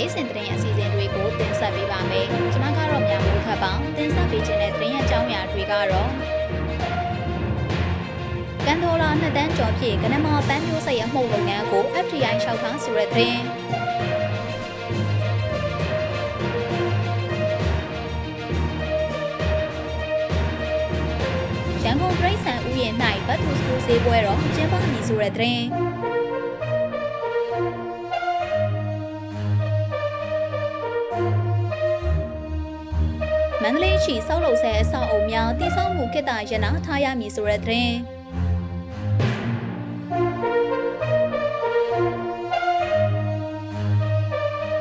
တဲ့နေ့စဉ်သတင်းအစီအစဉ်တွေကိုတင်ဆက်ပေးပါမယ်။ကျွန်မကတော့မြန်မိုးခတ်ပါတင်ဆက်ပေးခြင်းတဲ့သတင်းအကြောင်းအရာတွေကတော့ကန်ဒေါ်လာနှစ်တန်းကျော်ဖြည့်ကနမပန်းမျိုးစိတ်အမှုလုပ်ငန်းကို FTI လျှောက်ထားဆိုတဲ့သတင်းရန်ကုန်ပြည်ဆန်ဥယျာဉ်၌ဘတ်တူစကူဈေးပွဲတော်ကျင်းပမည်ဆိုတဲ့သတင်း မန္တလေးရှိစောက်လုံဆဲအဆောက်အုံများတည်ဆောက်မှုကိတ္တရနာထားရမည်ဆိုတဲ့သတင်း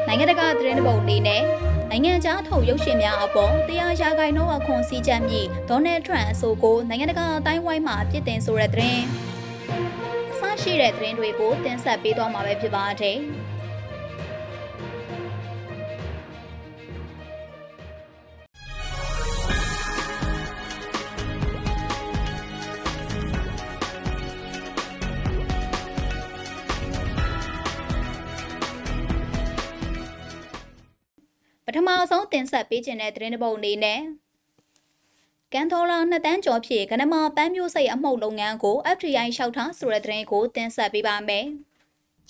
နိုင်ငံတကာသတင်းတစ်ပုဒ်အနေနဲ့နိုင်ငံခြားထုတ်ရုပ်ရှင်များအပေါ်တရားရာဂိုင်နှုန်းအခွန်စည်းချက်မြင့်ဒေါ်နယ်ထရန့်အဆိုကိုနိုင်ငံတကာအတိုင်းဝိုင်းမှာပြစ်တင်ဆိုတဲ့သတင်းအစရှိတဲ့သတင်းတွေကိုတင်ဆက်ပေးသွားမှာပဲဖြစ်ပါတယ်။ ပထမဆုံးတင်ဆက်ပေးခြင်းတဲ့သတင်းတစ်ပုဒ်အနေနဲ့ကန်ဒေါ်လာ2တန်းကျော်ဖြည့်ကနမပန်းမျိုးစိတ်အမှုတ်လုပ်ငန်းကို FTI လျှောက်ထားဆိုတဲ့သတင်းကိုတင်ဆက်ပေးပါမယ်။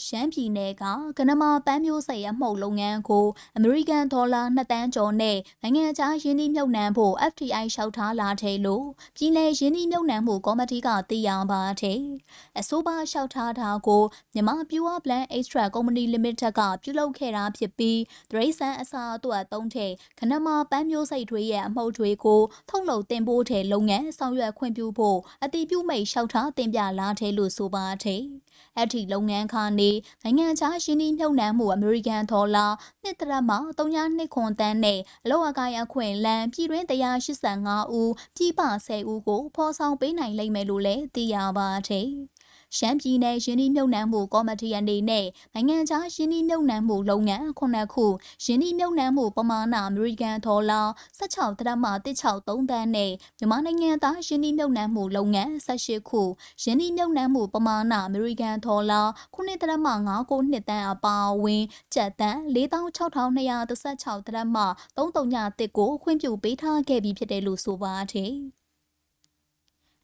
ရှမ်းပြည်နယ်ကကနမပန်းမျိုးစိတ်အမှုတ်လုပ်ငန်းကိုအမေရိကန်ဒေါ်လာ2တန်းကျော်နဲ့နိုင်ငံခြားယင်းနှိမ့်မြုပ်နှံဖို့ FTI လျှောက်ထားလာတယ်လို့ပြည်내ယင်းနှိမ့်မြုပ်နှံမှုကော်မတီကသိရပါတယ်။အဆိုပါလျှောက်ထားတာကိုမြန်မာ Pure Plan Extra Company Limited ကပြုလုပ်ခဲ့တာဖြစ်ပြီးဒရိစံအစာအတွက်သုံးတဲ့ခနမပန်းမျိုးစိတ်တွေရဲ့အမှုတ်တွေကိုထုတ်လုပ်တင်ပို့တဲ့လုပ်ငန်းဆောင်ရွက်ခွင့်ပြုဖို့အတိပြုမိတ်လျှောက်ထားတင်ပြလာတယ်လို့ဆိုပါတယ်။ အဲ့ဒီလုပ်ငန်းခါနေနိုင်ငံခြားယင်းနှိမ့်မြုပ်နှံမှုအမေရိကန်ဒေါ်လာနှစ်တရက်မှ3.2ခွန်တန်းနဲ့အလောက်အကိုင်အခွင့်လန်းပြည်တွင်း185ဦးပြည်ပ10ဦးကိုဖော်ဆောင်ပေးနိုင်လိမ့်မယ်လို့လည်းသိရပါတယ်။ ရှမ်းပြည်နယ်ရင်းနှီးမြှုပ်နှံမှုကော်မတီအနေနဲ့နိုင်ငံခြားရင်းနှီးမြှုပ်နှံမှုလုပ်ငန်းခုနှစ်ခုရင်းနှီးမြှုပ်နှံမှုပမာဏအမေရိကန်ဒေါ်လာ16ဒသမ163တန်းနဲ့မြန်မာနိုင်ငံသားရင်းနှီးမြှုပ်နှံမှုလုပ်ငန်း18ခုရင်းနှီးမြှုပ်နှံမှုပမာဏအမေရိကန်ဒေါ်လာ9ဒသမ992တန်းအပါအဝင်ကျပ်တန်း46,216ဒသမ331ကိုခွင့်ပြုပေးထားခဲ့ပြီးဖြစ်တယ်လို့ဆိုပါတယ်။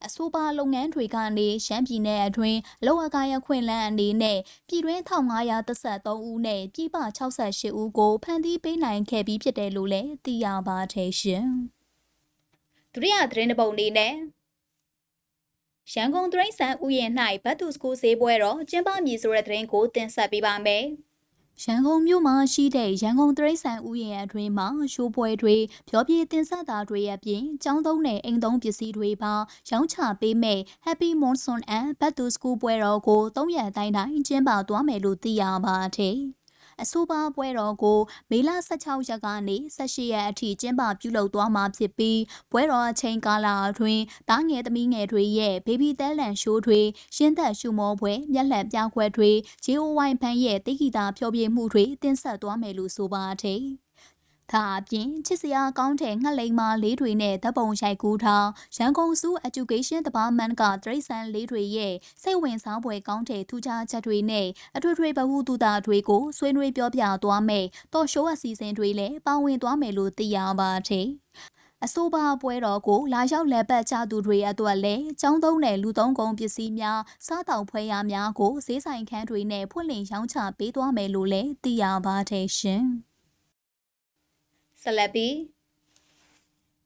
အဆိုပါလုပ်ငန်းတွေကနေရှမ်းပြည်နယ်အတွင်းလောအကားရခွင့်လန်းအနေနဲ့ပြည်တွင်း1533ဦးနဲ့ပြည်ပ68ဦးကိုဖန်တီးပေးနိုင်ခဲ့ပြီးဖြစ်တယ်လို့လည်းသိရပါတယ်ရှင်။ဒုတိယသတင်းတစ်ပုဒ်အနေနဲ့ရန်ကုန်တရိတ်ဆန်ဥယျာဉ်၌ဘတ်တူစကူဈေးပွဲတော်ကျင်းပမည်ဆိုတဲ့သတင်းကိုတင်ဆက်ပေးပါမယ်။ ရန်ကုန်မြို့မှာရှိတဲ့ရန်ကုန်တရိတ်ဆန်ဥယျာဉ်အတွင်းမှာရှိုးပွဲတွေပြောပြတင်ဆက်တာတွေအပြင်ကျောင်းသုံးနဲ့အိမ်သုံးပစ္စည်းတွေပါရောင်းချပေးမဲ့ Happy Monsoon and Back to School ပွဲတော်ကို၃ရက်တိုင်းတိုင်းကျင်းပသွားမယ်လို့သိရပါတယ်။ အဆိုပါပွဲတော်ကိုမေလ16ရက်ကနေ18ရက်အထိကျင်းပပြုလုပ်သွားမှာဖြစ်ပြီးပွဲတော်အချိန်ကာလအတွင်းတားငယ်သမီးငယ်တွေရဲ့ဘေဘီသဲလန်ရှိုးတွေရှင်းသက်ရှုမောပွဲမျက်လှန်ပြခွက်တွေ JOY ဘန်ရဲ့တိဂီတာဖျော်ဖြေမှုတွေတင်ဆက်သွားမယ်လို့ဆိုပါတယ်။ ဒါအပြင်ချစ်စရာကောင်းတဲ့ငှက်လိမ်မာလေးတွေနဲ့ဓပုံရိုက်ကူးထားရန်ကုန်စု Education Department ကတရိတ်ဆန်လေးတွေရဲ့စိတ်ဝင်စားဖွယ်ကောင်းတဲ့ထူးခြားချက်တွေနဲ့အထွေထွေဗဟုသုတတွေကိုဆွေးနွေးပြောပြသွားမယ်တော်ရှိုးအစီအစဉ်တွေလည်းပါဝင်သွားမယ်လို့သိရပါတယ်အဆိုပါပွဲတော်ကိုလာရောက်လက်ပတ်ကြသူတွေအတွက်လည်းចောင်းသုံးတဲ့လူသုံးကုန်ပစ္စည်းများစားတောက်ဖွဲရများကိုဈေးဆိုင်ခန်းတွေနဲ့ဖွင့်လှစ်ရောင်းချပေးသွားမယ်လို့လည်းသိရပါတယ်ရှင်။ ဆက်လက်ပြီး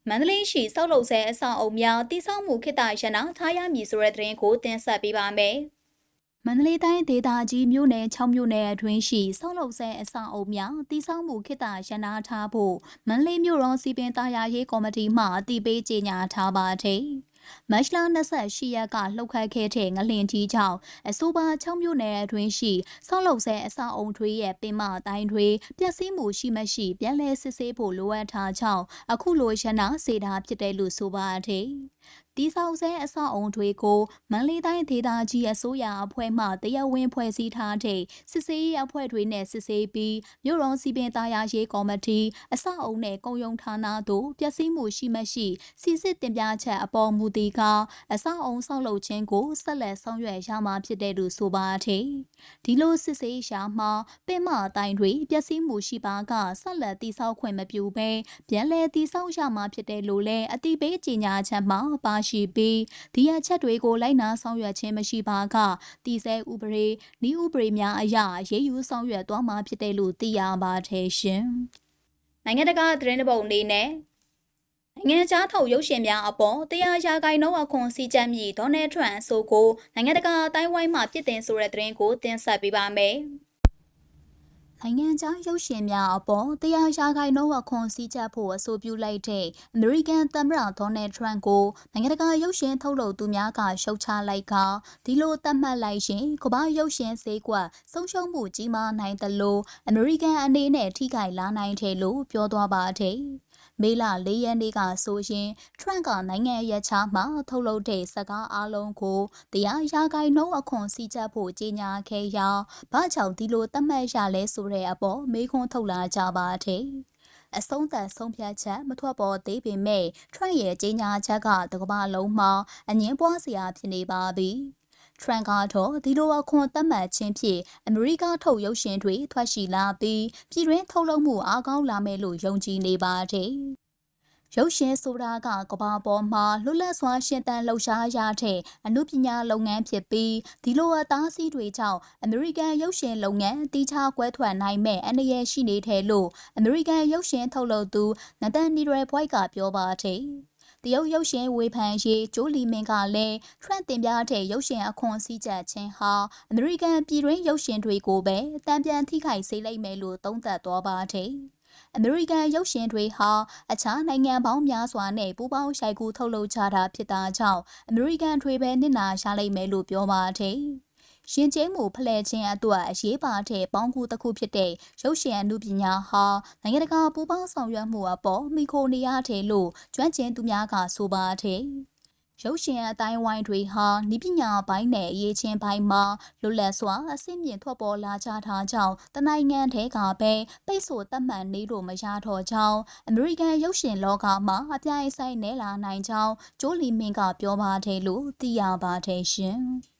မန္တလေးရှိစောက်လုံဆဲအဆောင်အုံများတိစောက်မှုခေတ္တရနာထားရမည်ဆိုတဲ့သတင်းကိုတင်ဆက်ပေးပါမယ်။မန္တလေးတိုင်းဒေသကြီးမြို့နယ်6မြို့နယ်အတွင်းရှိစောက်လုံဆဲအဆောင်အုံများတိစောက်မှုခေတ္တရနာထားဖို့မန္တလေးမြို့တော်စီပင်သားယာရေးကော်မတီမှအတည်ပြုကြေညာထားပါတယ်။ မတ်လ28ရက်ကလှုပ်ခတ်ခဲ့တဲ့ငလင်ကြီးကြောင့်အဆိုပါ6မြို့နယ်အတွင်းရှိဆောက်လုပ်ဆဲအဆောက်အုံတွေရဲ့ပင်မအတိုင်းတွေပျက်စီးမှုရှိမရှိပြန်လည်စစ်ဆေးဖို့လိုအပ်ထားကြောင်းအခုလိုရနာစေတာဖြစ်တယ်လို့ဆိုပါတယ်။ တတီဆောက်ဆဲအဆောက်အုံတွေကိုမန္တလေးတိုင်းဒေသကြီးအစိုးရအဖွဲ့မှတရားဝင်ဖွဲ့စည်းထားတဲ့စစ်စေးရေးအဖွဲ့တွေနဲ့စစ်ဆေးပြီးမြို့တော်စီပင်သားရရေးကော်မတီအဆောက်အုံနဲ့ကုန်ယုံဌာနတို့ပျက်စီးမှုရှိမရှိစီစစ်တင်ပြချက်အပေါ်မူတည်ကအဆောက်အုံဆောက်လုပ်ခြင်းကိုဆက်လက်ဆောင်ရွက်ရမှာဖြစ်တဲ့လို့ဆိုပါတဲ့ဒီလိုစစ်ဆေးရှာမှာပင်မအတိုင်းတွေပျက်စီးမှုရှိပါကဆက်လက်တည်ဆောက်ခွင့်မပြုဘဲပြန်လည်တည်ဆောက်ရမှာဖြစ်တယ်လို့လည်းအတိပေးကြေညာချက်မှာပါရှိပြီးဒီအချက်တွေကိုလိုက်နာဆောင်ရွက်ခြင်းမရှိပါကတည်ဆဲဥပဒေဤဥပဒေများအရရေးယူဆောင်ရွက်သွားမှာဖြစ်တယ်လို့သိရပါတယ်ရှင်နိုင်ငံတကာသတင်းပုံအနေနဲ့နိုင်ငံခြားထုတ်ရုပ်ရှင်များအပေါ်တရားရာဂိုင်နှုန်းအခွန်စည်းကြပ်မြည်ဒေါ်နယ်ထရန့်အဆိုကိုနိုင်ငံတကာအတိုင်းဝိုင်းမှပြစ်တင်ဆိုတဲ့သတင်းကိုတင်ဆက်ပေးပါမယ်။ နိုင်ငံခြားရုပ်ရှင်များအပေါ်တရားရာဂိုင်နှုန်းအခွန်စည်းချက်ဖို့အဆိုပြုလိုက်တဲ့အမေရိကန်သမ္မတဒေါ်နယ်ထရန့်ကိုနိုင်ငံတကာရုပ်ရှင်ထုတ်လုပ်သူများကရှုတ်ချလိုက်ကဒီလိုသတ်မှတ်လိုက်ရင်ကမ္ဘာရုပ်ရှင်ဈေးကွက်ဆုံးရှုံးမှုကြီးမားနိုင်သလိုအမေရိကန်အနေနဲ့ထိခိုက်လာနိုင်တယ်လို့ပြောသွားပါတယ်။ မေလ၄ရက်နေ့ကဆိုရင်ထရန့်ကနိုင်ငံရဲ့ချားမှထုတ်လုပ်တဲ့စကားအလုံးကိုတရားရာဂိုင်နှုန်းအခွန်စီချက်ဖို့ကြေညာခဲ့ရာဘာကြောင့်ဒီလိုသတ်မှတ်ရလဲဆိုတဲ့အပေါ်မေးခွန်းထုတ်လာကြပါတယ်။အဆုံးသတ်ဆုံးဖြတ်ချက်မထွက်ပေါ်သေးပေမဲ့ထရန့်ရဲ့ကြေညာချက်ကတကမ္ဘာလုံးမှာအငင်းပွားစရာဖြစ်နေပါပြီ။ ထရန်ကတော့ဒီလိုအခွန်သတ်မှတ်ခြင်းဖြင့်အမေရိကထုတ်ရုပ်ရှင်တွေထွက်ရှိလာပြီးပြည်တွင်းထုတ်လုပ်မှုအားကောင်းလာမယ်လို့ယုံကြည်နေပါတယ်။ရုပ်ရှင်ဆိုတာကကဘာပေါ်မှာလွတ်လပ်စွာရှင်သန်လှုပ်ရှားရတဲ့အမှုပညာလုပ်ငန်းဖြစ်ပြီးဒီလိုအသားစီးတွေကြောင့်အမေရိကန်ရုပ်ရှင်လုပ်ငန်းတီချကွဲထွက်နိုင်မဲ့အနေရရှိနေတယ်လို့အမေရိကန်ရုပ်ရှင်ထုတ်လုပ်သူနသန်နီရယ်ဘွိုက်ကပြောပါတယ်။ တရုတ်ရုပ်ရှင်ဝေဖန်ရေးဂျိုးလီမင်ကလည်းထရန့်တင်ပြတဲ့ရုပ်ရှင်အခွန်စည်းချက်ခြင်းဟာအမေရိကန်ပြည်တွင်းရုပ်ရှင်တွေကိုပဲတံပြန်ထိခိုက်စေလိမ့်မယ်လို့သုံးသပ်သွားပါတယ်။အမေရိကန်ရုပ်ရှင်တွေဟာအခြားနိုင်ငံပေါင်းများစွာနဲ့ပူးပေါင်းရှိုက်ကူထုတ်လုပ်ကြတာဖြစ်တာကြောင့်အမေရိကန်တွေပဲနစ်နာရလိမ့်မယ်လို့ပြောပါတယ်။ ရင်ကျင်းမှုဖလှယ်ခြင်းအတွက်အရေးပါတဲ့ပေါင်းကူတစ်ခုဖြစ်တဲ့ရုပ်ရှင်အမှုပညာဟာနိုင်ငံတကာပူးပေါင်းဆောင်ရွက်မှုအပေါ်မိခိုနေရတယ်လို့ကျွမ်းကျင်သူများကဆိုပါတယ်။ရုပ်ရှင်အတိုင်းဝိုင်းတွေဟာနိပညာပိုင်းနဲ့အရေးချင်းပိုင်းမှာလွတ်လပ်စွာအဆင့်မြင့်ထွက်ပေါ်လာကြတာကြောင့်တနိုင်ငံထဲကပဲပိတ်ဆို့တတ်မှတ်နေလို့မရတော့ကြောင်းအမေရိကန်ရုပ်ရှင်လောကမှာအပြိုင်ဆိုင်နေလာနိုင်ကြောင်းဂျိုလီမင်ကပြောပါတယ်လို့သိရပါတယ်ရှင်။